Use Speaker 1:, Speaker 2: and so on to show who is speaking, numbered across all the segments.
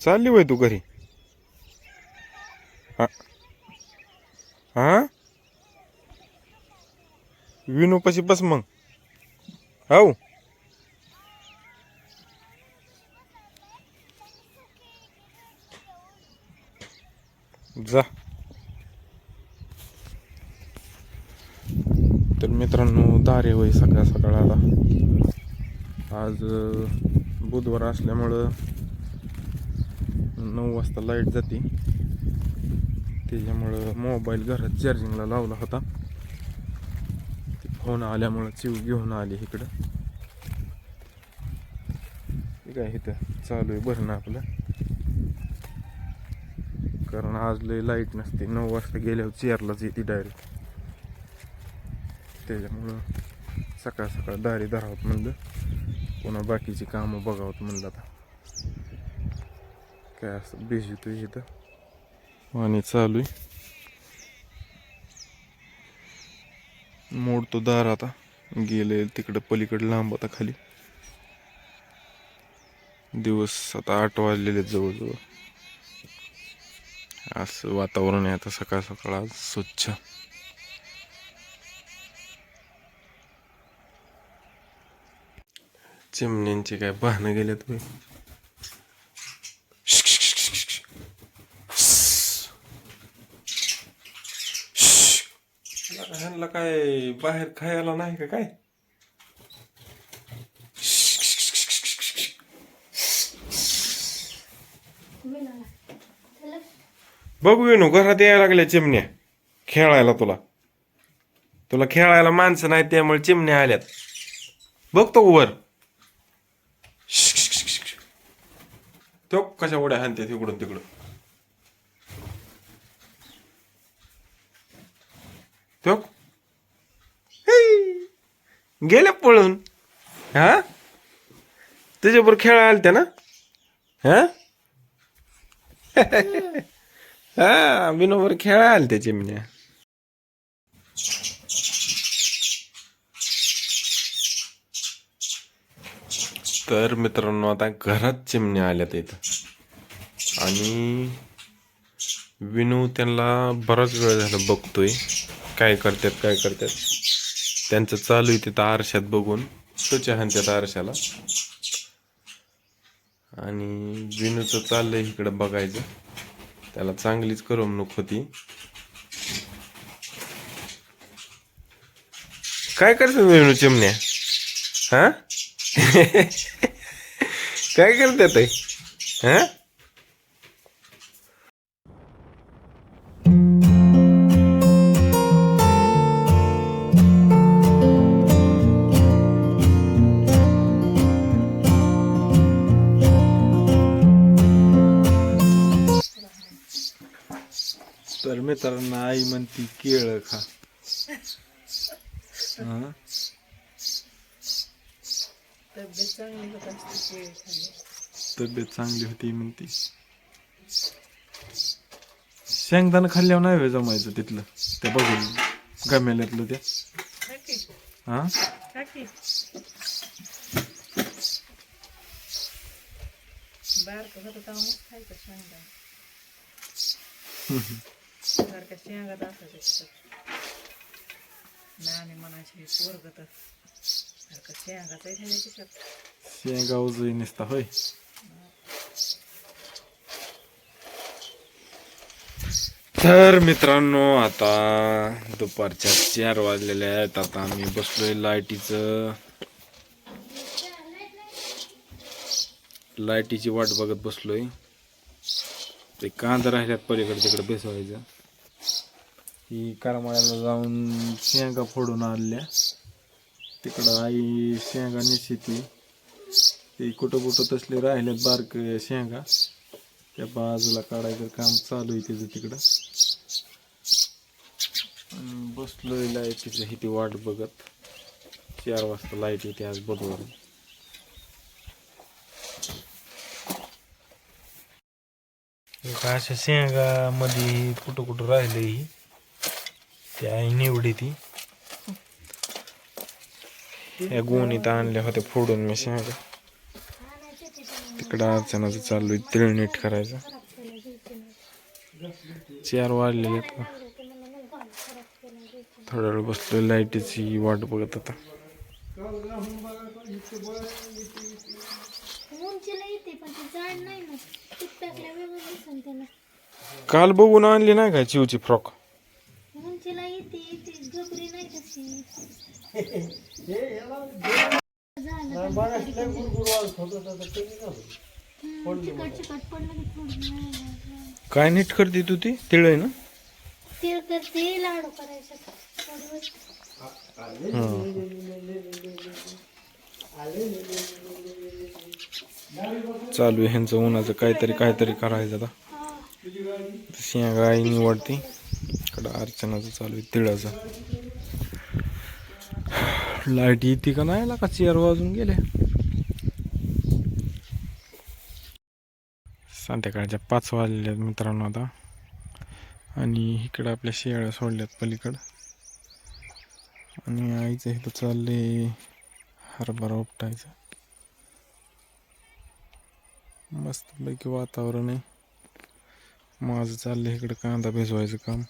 Speaker 1: चालली वय तू घरी? हा. हा? विनूपाशी बस मग. हो जा. तर मित्रांनो दारे वय सकाळ सकाळ आता. आज बुधवार असल्यामुळं नऊ वाजता लाइट जाते. त्याच्यामुळं मोबाईल घरात चार्जिंगला लावला होता. ते फोन आल्यामुळं चिव घेऊन आली इकडं. काय इथं चालू आहे भरणं आपलं. कारण आज लय लाइट नसते. नऊ वाजता गेल्यावर चेअरलाच येते डायरेक्ट त्याच्यामुळं सकाळ सकाळ दारी धरावत म्हणलं. पुन्हा बाकीची कामं बघावत म्हणलं आता. काय असं बिझी तू इथं? पाणी चालू आहे मोडतो दार आता. गेले तिकडं पलीकडे लांब आता खाली. दिवस आता आठ वाजलेले आहेत जवळजवळ. असं वातावरण आहे आता सकाळ सकाळ आज स्वच्छ. चिमण्यांचे काय पाहणं गेलेत तुम्ही ह्यांना काय बाहेर खायला नाही का काय? बघू येणू घरात यायला लागल्या चिमण्या. खेळायला तुला. तुला खेळायला माणसं नाही त्यामुळे चिमण्या आल्यात. बघतो वर. तो कशा उड्या हाणते तिकडून तिकडून तो गेल्या पळून. हा? तुझ्याबरोबर आल त्या ना? हा? हा बिनोबर आल त्याचे चिमण्या. तर मित्रांनो आता घरात चिमण्या आल्यात इथं. आणि विनू त्यांना बराच वेळ झाला बघतोय. काय करतात काय करतात? त्यांचं चालू आहे तिथं आरशात बघून. तुझ्या हाणत्यात आरशाला. आणि विनूचं चाललंय इकडं बघायचं. त्याला चांगलीच करमणूक होती. काय करतात विनू चिमण्या? हा? काय करतात ते हा? तर मित्रांनो आई म्हणती केळ खा. हा?
Speaker 2: तब्येत चांगली होत
Speaker 1: म्हणती. शेंगदाणा खाल्ल्यावर नाही व्हाय जमायचं तिथलं? ते बघून गमेल्यातलं ते.
Speaker 2: खा की.
Speaker 1: हा?
Speaker 2: सारख्या शेंगात असायच्या त्याच्यात नाणी म्हणायची पोरग तर सारखं शेंगात आहे
Speaker 1: शेंगा उजळी नसता होय. तर मित्रांनो आता दुपारच्या चार वाजलेल्या आहेत. आता आम्ही बसलोय लाईटीचं. लाईटीची वाट बघत बसलोय. ते कांदा राहिल्यात पलीकडे तिकडे बेसवायचं ही करमाळ्याला जाऊन शेंगा फोडून आणल्या. तिकडं आई शेंगा निश्चिती ते कुठं कुठं तसले राहिलेत बारक शेंगा. त्या बाजूला काढायचं काम चालू आहे तिचं तिकडं. आणि बसलोय लाईटीचं ही ती वाट बघत. चार वाजता लाइट येते आज बुधवार. अशा शेंगामध्ये कुठं कुठं राहिले ही. ती आई निवडी ती. या गोणीत आणल्या होत्या फोडून मी शेंगा. तिकडं अर्चनाचं चालू आहे. तिळ नीट करायचं. चार वाजलेले आहेत थोडा वेळ बसलो लाईटीची वाट बघत आता.
Speaker 3: त्याला
Speaker 1: काल बघून आणली नाही का चिवची फ्रॉक
Speaker 3: उंचीला येते येते गबरी नाही तशी हम्म, चिकट चिकट पडलं की थोडं
Speaker 1: काय नीट करते तू ती तिळ आहे ना
Speaker 3: तीळ करते लाडू करायचं थोडी.
Speaker 1: चालू आहे ह्यांचं उन्हाचं काहीतरी काहीतरी करायचं आता. शेंगा आई निवडते. इकडं अर्चनाचं चालू आहे तिळाचं. लाइट येते का नाही? का चेअर वाजून गेले? संध्याकाळच्या पाच वाजलेल्या आहेत मित्रांनो आता. आणि इकडं आपल्या शेळ्या सोडल्यात पलीकडं. आणि आईचं इथं चाललंय हरभरा उपटायचं. मस्तपैकी वातावरण आहे. माझं चाललंय इकडं कांदा भिजवायचं काम.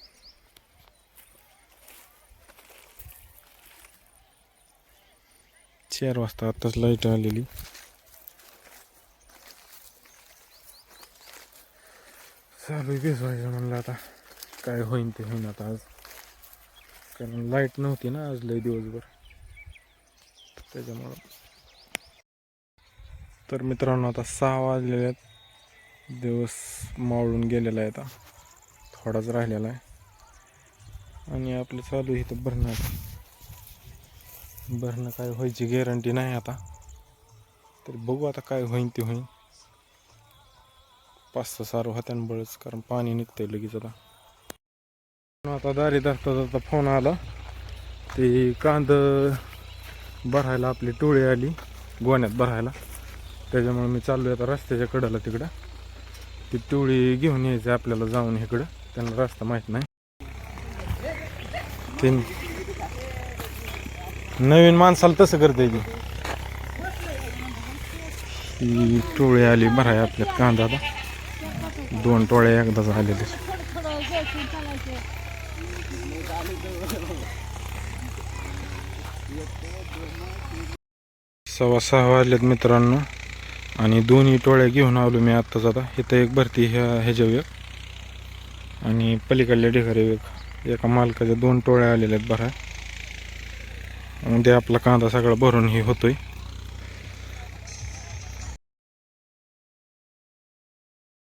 Speaker 1: चार वाजता आताच लाइट आलेली. चालू आहे भिजवायचं म्हणलं आता. काय होईन ते होईन आता आज. कारण लाइट नव्हती ना आज लय दिवसभर. त्याच्यामुळं तर मित्रांनो आता सहा वाजलेले आहेत. दिवस मावळून गेलेला आहे आता. थोडाच राहिलेला आहे. आणि आपलं चालू आहे इथं भरणं. भरणं काय व्हायची गॅरंटी नाही आता. तर बघू आता काय होईन ते होईन. पाच सहा सार होत्यान बळच कारण पाणी निघतंय लगेच आता. आता दारी धरता धरता फोन आला. ते कांद भरायला आपली टोळी आली. गोण्यात भरायला. त्याच्यामुळे मी चाललोय आता रस्त्याच्या कडेला तिकडं. ती टोळी घेऊन यायचं आपल्याला जाऊन इकडं. त्यांना रस्ता माहीत नाही. ते नवीन माणसाला तसं करता की ही टोळी आली बरं आहे आपल्यात कांदा आता. दोन टोळ्या एकदाच आलेले सव्वा सहा वाजलेत मित्रांनो. आणि दोन्ही टोळ्या घेऊन आलो मी आत्ताच आता. इथं एक भरती ह्या ह्याच्यावर एक. आणि पलीकडल्या ढिगारी एक. एका मालकाच्या दोन टोळ्या आलेल्या आहेत बरा. उद्या आपला कांदा सगळा भरून हे होतोय.